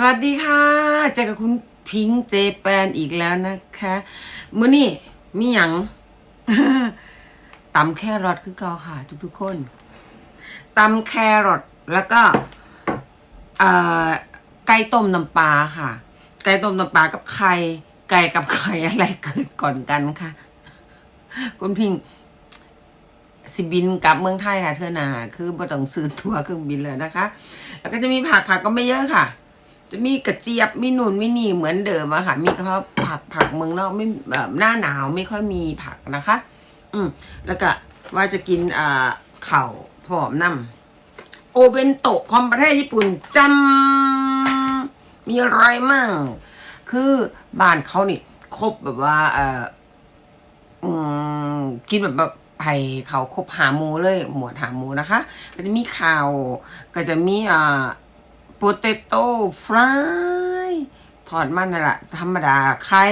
สวัสดีค่ะเจอกับคุณพิงค์เจแปนอีกแล้วนะคะมื้อนี้มีหยังตำแครอทคือเก่าค่ะ ทุกๆคนตำแครอทแล้วก็ไก่ต้มน้ำปลาค่ะ ไก่ต้มน้ำปลากับไข่ไก่กับไข่อะไรเกิดก่อนกันค่ะ คุณพิงค์สิบินกลับเมืองไทยค่ะเธอหนาคือบ่ต้องซื้อตั๋วเครื่องบินเลยนะคะ แล้วก็จะมีผักผักก็ไม่เยอะค่ะ จะมีกระเจี๊ยบมีนุ่นมีนี่เหมือนเดิมอะค่ะ มีเพราะผักผักเมืองนอกไม่แบบหน้าหนาวไม่ค่อยมีผักนะคะ อืมแล้วก็ว่าจะกินอ่าเข่าวผอมน้ำโอเบนโตะของประเทศญี่ปุ่นจำมีอะไรมั่งคือบ้านเขานี่ครบแบบว่า เอออืมกินแบบแบบไผ่เขาครบหามูเลย หมวดหามูนะคะ ก็จะมีข่าว ก็จะมีอ่า โปเตโต้ฟรายทอดมันนั่นแหละธรรมดาไข่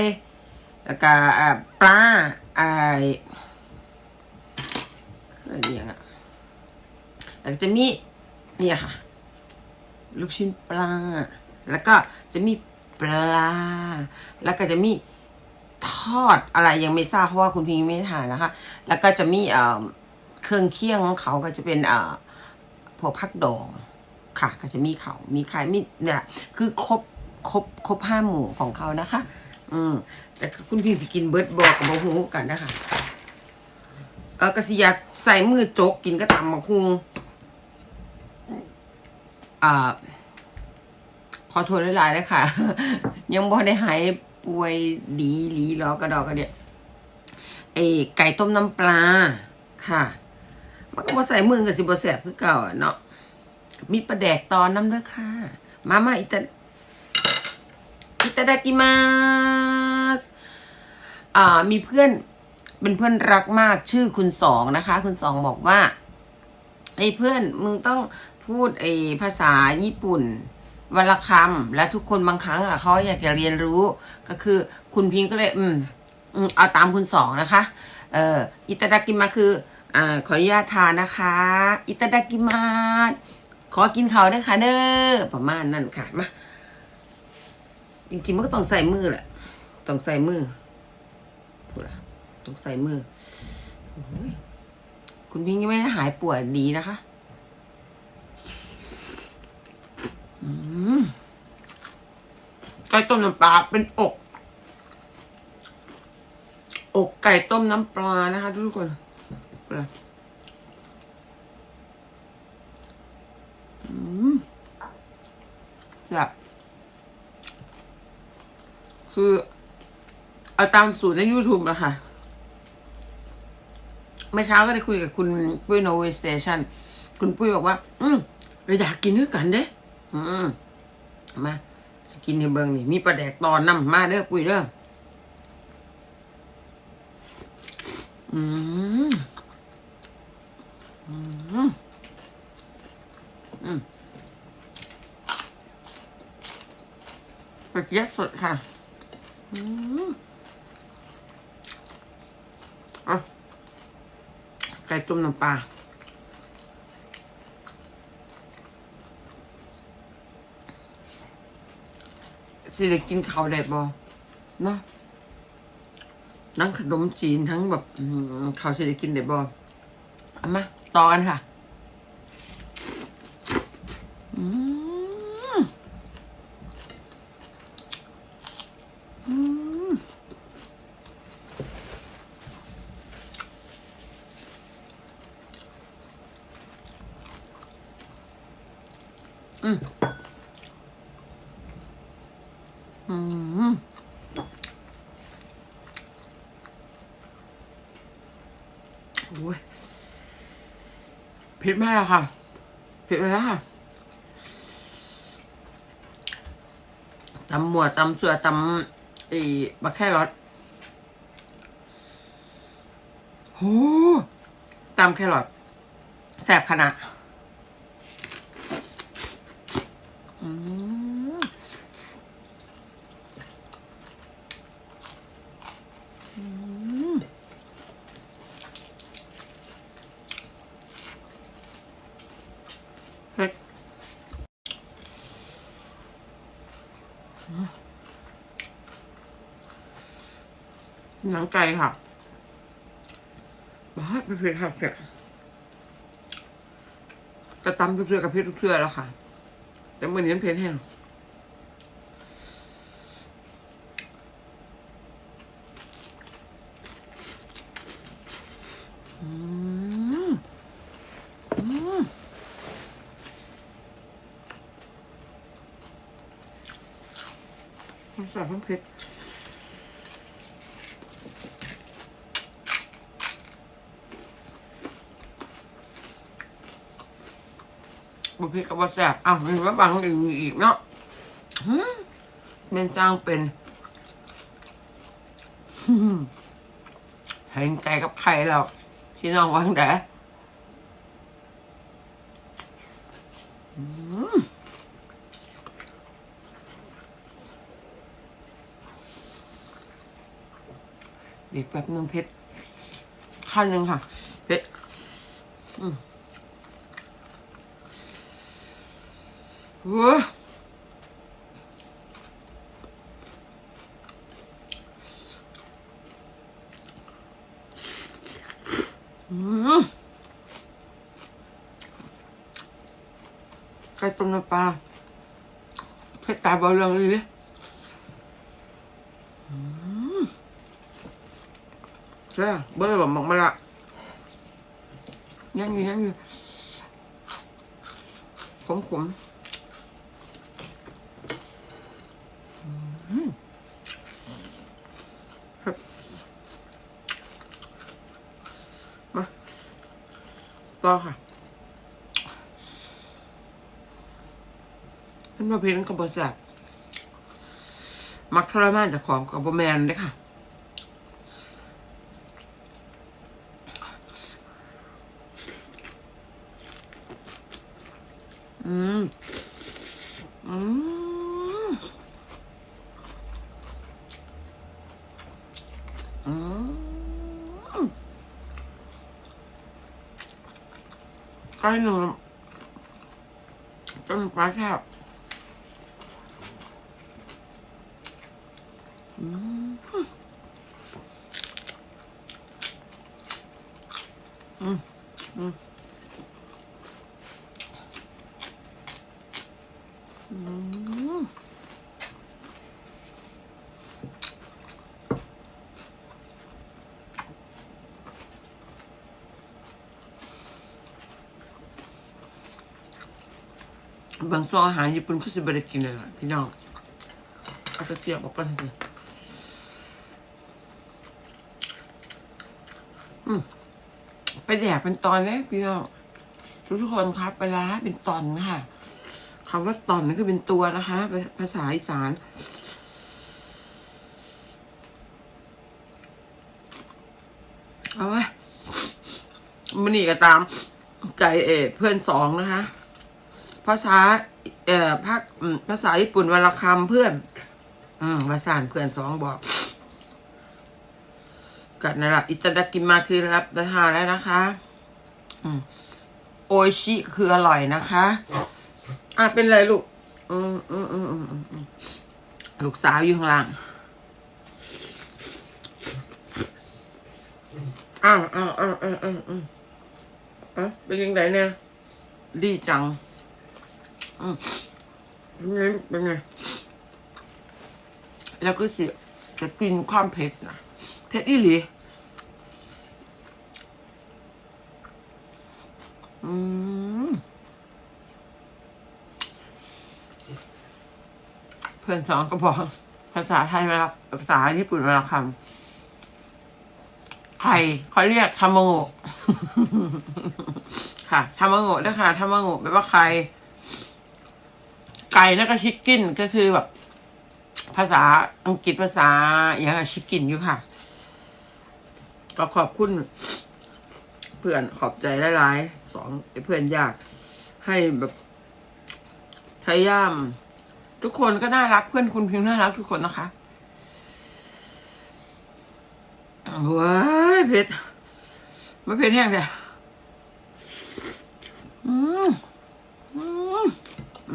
แล้วก็ปลาไออะไรอย่างอะแล้วก็จะมีเนี่ยค่ะ ลูกชิ้นปลา แล้วก็จะมีปลา แล้วก็จะมีทอดอะไรยังไม่ทราบเพราะว่าคุณพิงไม่ได้ทานนะคะ แล้วก็จะมีเอ่อเครื่องเคียงของเขาก็จะเป็นเอ่อพวกผักดอง ค่ะ ก็จะมีเขามีไข่มีเนี่ยคือครบครบครบห้าหมู่ของเขานะคะ อืมแต่คุณพี่สิกินเบิร์ดบอกกับโมหูกันนะคะเออกระสิยาใส่มือโจกกินก็ตำมะคุงอ่าขอโทษหลายๆเลยค่ะ ยังบ่ได้หายป่วยดีหลีหรอกระดอกกระเดียเอไก่ต้มน้ำปลาค่ะ มันก็บ่ใส่มือกับสิบ่แสบคือเก่าเนาะ มีประแดกตอนน้ำเด้อค่ะ มามาอิตาอิตาดากิมาสอ่า มีเพื่อนเป็นเพื่อนรักมากชื่อคุณสองนะคะ คุณสองบอกว่าไอ้เพื่อนมึงต้องพูดไอ้ภาษาญี่ปุ่นวันละคำและทุกคนบางครั้งอะเขาอยากจะเรียนรู้ ก็คือคุณพิงก็เลย อืมอืมเอาตามคุณสองนะคะ เอ่ออิตาดากิมาคือ อ่าขออนุญาตทานนะคะ อิตาดากิมาส ขอกินเขาวด้วยค่ะเด้อประมาณนั้นค่ะมาจริงๆมันก็ต้องใส่มือแหละต้องใส่มือพูดละต้องใส่มือคุณพิงยังไม่ได้หายป่วยดีนะคะไก่ต้มน้ำปลาเป็นอก อกไก่ต้มน้ำปลานะคะทุกคนพูดละ แบบคือเอาตามสูตรใน YouTube อะคะเมื่อเช้าก็ได้คุยกับคุณปุ้ยโนเวสเตชันคุณปุ้ยบอกว่า อืมเราอยากกินด้วยกันเด้ อืมมาสกินในเบิงนี่ มีปลาแดกตอนนำมาเด้อปุ้ยเด้ออืมอืม อืมกระเจี๊ยบสดค่ะ อืมอะไก่ต้มน้ำปลาสิได้กินข้าวได้บ่เนาะนั่งขนมจีนทั้งแบบข้าวสิได้กินได้บ่เอามาต่อกันค่ะ อืม อืมอืมโอ้ยผ็ดมากค่ะผ็ดไปแล้วค่ะตำหมวดตำเสือตำไอ้บักแค่รสโหตำแครอทแสบขนาด น้ำไก่ค่ะบ้าเป็นเผ็ดค่ะเผ็ดแต่ตำทุกเทือกับเผ็ดทุกเทือแล้วค่ะ แต่เมื่อนี้เผ็ดแห้ง มันใส่ทั้งเผ็ดบุพเพกับว่าแซ่บอ้าวมันว่าบางอีกอีกเนาะหืมเป็นสร้างเป็นเห็นใจกับใครแล้วพี่น้องวางแต่อืม อีกแป๊บนึงเพชรขั้นหนึ่งค่ะ เพชรเว้ยอืมไก่ต้มน้ำปลาเผ็ดตายบ่เรื่องเลยดิอืม ใช่เบอร์แบบมักมาละยังอยู่ยังอยู่ขมขมมาต่อค่ะนั่นมาเพลงกับบแสบมักทรมานจากของกับบแมนเลยค่ะ อืมอืมอืมใกล้หนึ่งต้นปลาแคบอืมอืมอืมอืม บางซองอาหารญี่ปุ่นก็สิบได้กินเลยล่ะพี่น้องเอาตะเกียบออกไปสิไปแดกเป็นตอนเลยพี่น้องทุกทุกคนครับไปลาเป็นตอนค่ะคำว่าตอนนั่นคือเป็นตัวนะคะ ภาษาอีสานเอาไว้มันนี่ก็ตามใจเออเพื่อนสองนะคะ ภาษา เอ่อภาคภาษาญี่ปุ่นวันละคำเพื่อน อืมภาษาเพื่อนสองบอกกันนั่นแหละอิตาดากิมาคือรับประทานแล้วนะคะ อืมโอชิคืออร่อยนะคะ อะเป็นไรลูก อืมอืมอืมอืมอืมอืมลูกสาวอยู่ข้างล่าง อ้าวอ้าวอ้าวอ้าวอ้าวอ้าวอะเป็นยังไงเนี่ย ดีจัง นไงเป็นไง แล้วก็สิจะกินความเผ็ดนะเผ็ดอีหลีอืมเพื่อนสองก็บอก ภาษาไทยเวลาภาษาญี่ปุ่นเวลาคำไข่เขาเรียกทามโงะค่ะทามโงะด้วยค่ะทามโงะแปลว่าไข่ ไก่นั่นก็ชิคกินก็คือแบบ ภาษาอังกฤษภาษาอย่างชิคกินอยู่ค่ะ ก็ขอบคุณเพื่อนขอบใจหลายๆสองเพื่อนยาก ให้แบบพยายาม ทุกคนก็น่ารักเพื่อนคุณพิมพ์น่ารักทุกคนนะคะว้ายเผ็ดม่เผ็ดแห้งเลยอืมอืม อ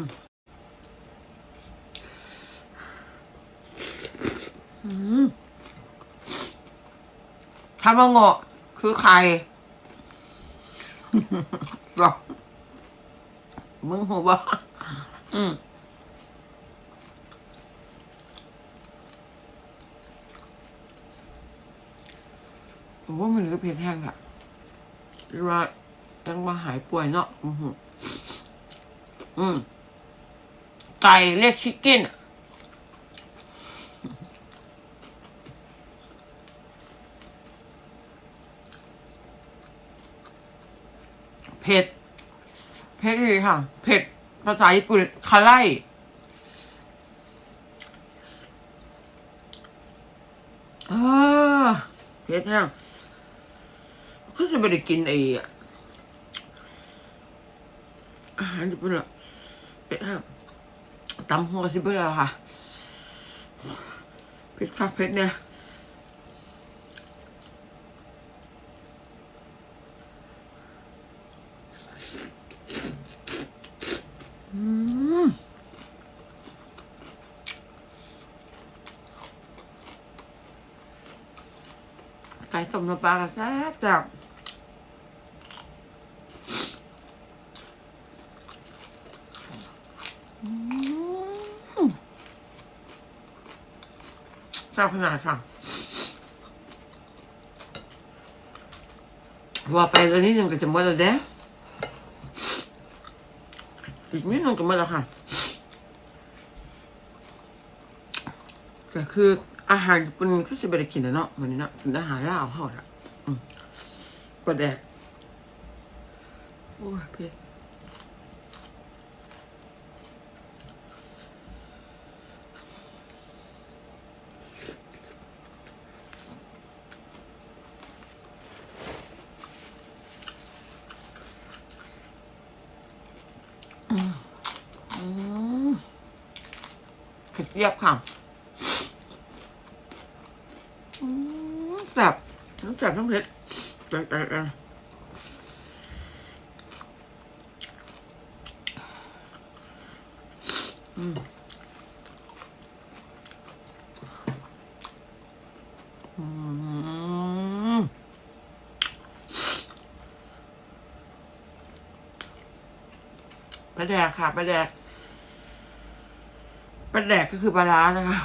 ทามาโงะคือใครสองมึงหัวบ่อืมผมว่ามันก็เผ็ดแห้งอะว่ายังมาหายป่วยเนาะอือหืออืมไก่เรียกชิคเก้นอะ เผ็ด เผ็ดเลยค่ะ เผ็ด ภาษาญี่ปุ่นคาไล่เผ็ดแห้งก็จะไม่ได้กินไอ้อะอาหารญี่ปุ่นละเผ็ดแห้งตำหัวสิเบื่อค่ะ เผ็ดคักเผ็ดเนี่ย ไก่ต้มน้ำ ปลาก็แซ่บจับแซ่บขนาดค่ะว่าไปแล้วนิดนึงก็จะหมดแล้วเด้อีกนิดนึงก็หมดแล้วค่ะแต่คืออาหารญี่ปุ่นก็สิบได้กินแล้วเนาะวันนี้เนาะกินอาหารลาวเฮาละอืม ปลาแดก โอ้ยเผ็ดอืมเผ็ดเยียบค่ะ อืมแซ่บ น้ำแซ่บทั้งเผ็ดแต่แต่แต่อืมอืมปลาแดกค่ะปลาแดกปลาแดกก็คือปลาร้านะคะ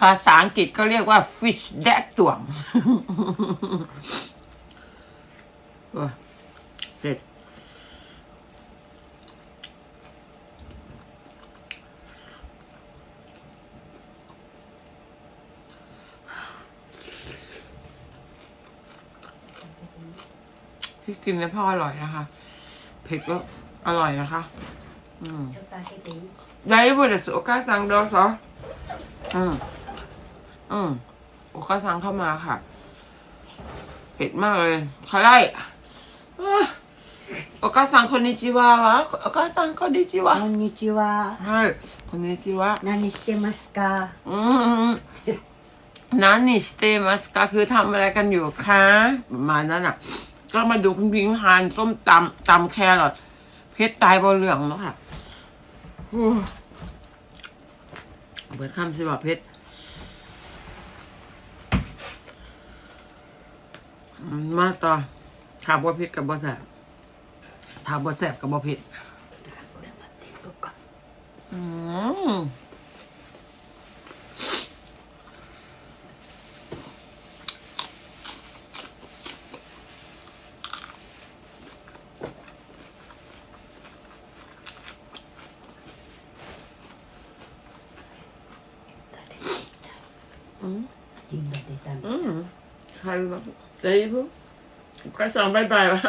ภาษาอังกฤษก็เรียกว่า fish that ตวงเด็ดที่กินแล้วพ่ออร่อยนะคะเผ็ดก็อร่อยนะคะ อืม 음. 나 일본에ง오카상 넣어서 응. す。お母さんどうぞ。うん。うん。お母さんเข้ามาค่ะ เผ็ดมากเลยคาไล่อ่ะโอ母さんこんにちはお母さんこんにちはこんにちは。はいこんにちは何してますか อืมนั้นนี่สเตมัสก็คือทำอะไรกันอยู่คะประมาณนั้นอ่ะ ก็มาดูคุณพิงทานส้มตำตำแครอทเพชรตายบนเหลืองแล้วค่ะอู้เปิดคำสิบอกเพชร มาต่อถามว่าพิษกับบ่แสบถามบ่แสบกับบ่พิษอืมอืมใครแบบ うん。はい、だいぶ。お母さん、バイバイは。はい。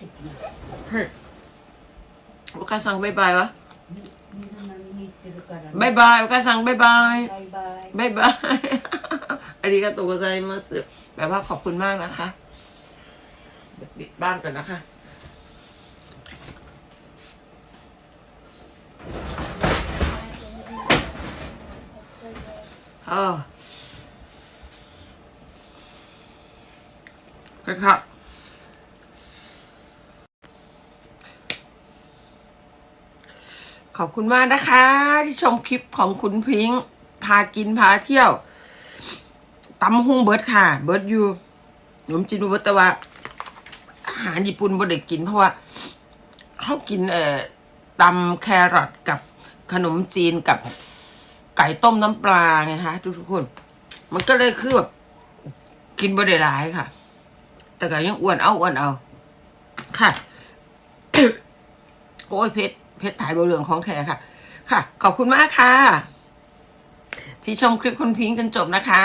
できます。はい。お母さん、バイバイは。みんな飲みに行ってるからね。バイバイ、お母さん、バイバイ。バイバイ。バイバイ。ありがとうございます。แปลว่าขอบคุณมากนะคะเดี๋ยวปิดบ้านกันนะคะ เอ อครับขอบคุณมากนะคะ ที่ชมคลิปของคุณพิงค์พากินพาเที่ยวตำฮุงเบิร์ดค่ะ เบิร์ดอยู่ขนมจีนเบิร์ดแต่ว่าอาหารญี่ปุ่นบ่ได้กิน เพราะว่าเขากินเอ่อตำแครอทกับขนมจีนกับไก่ต้มน้ำปลาไงคะทุกๆคน มันก็เลยคือแบบกินบ่ได้หลายค่ะ แต่ก็ยังอ้วนเอาอ้วนเอา ค่ะ โอ้ยเพชรเพชรถ่ายเบาเหลืองของแท้ค่ะ ค่ะ ขอบคุณมากค่ะ ที่ชมคลิปคุณพิงค์จนจบนะคะ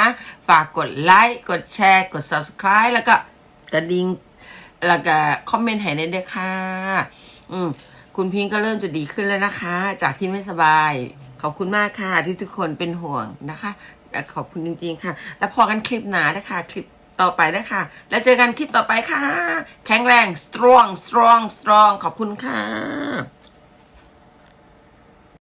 ฝากกดไลค์กดแชร์ กด subscribe แล้วก็กระดิ่งแล้วก็คอมเมนต์ให้ได้ด้วยค่ะ อืมคุณพิงค์ก็เริ่มจะดีขึ้นแล้วนะคะ จากที่ไม่สบาย ขอบคุณมากค่ะ ที่ทุกคนเป็นห่วงนะคะและขอบคุณจริงๆค่ะ แล้วพอกันคลิปหนานะคะคลิป ต่อไปนะคะ แล้วเจอกันคลิปต่อไปค่ะ แข็งแรง strong strong strong ขอบคุณค่ะ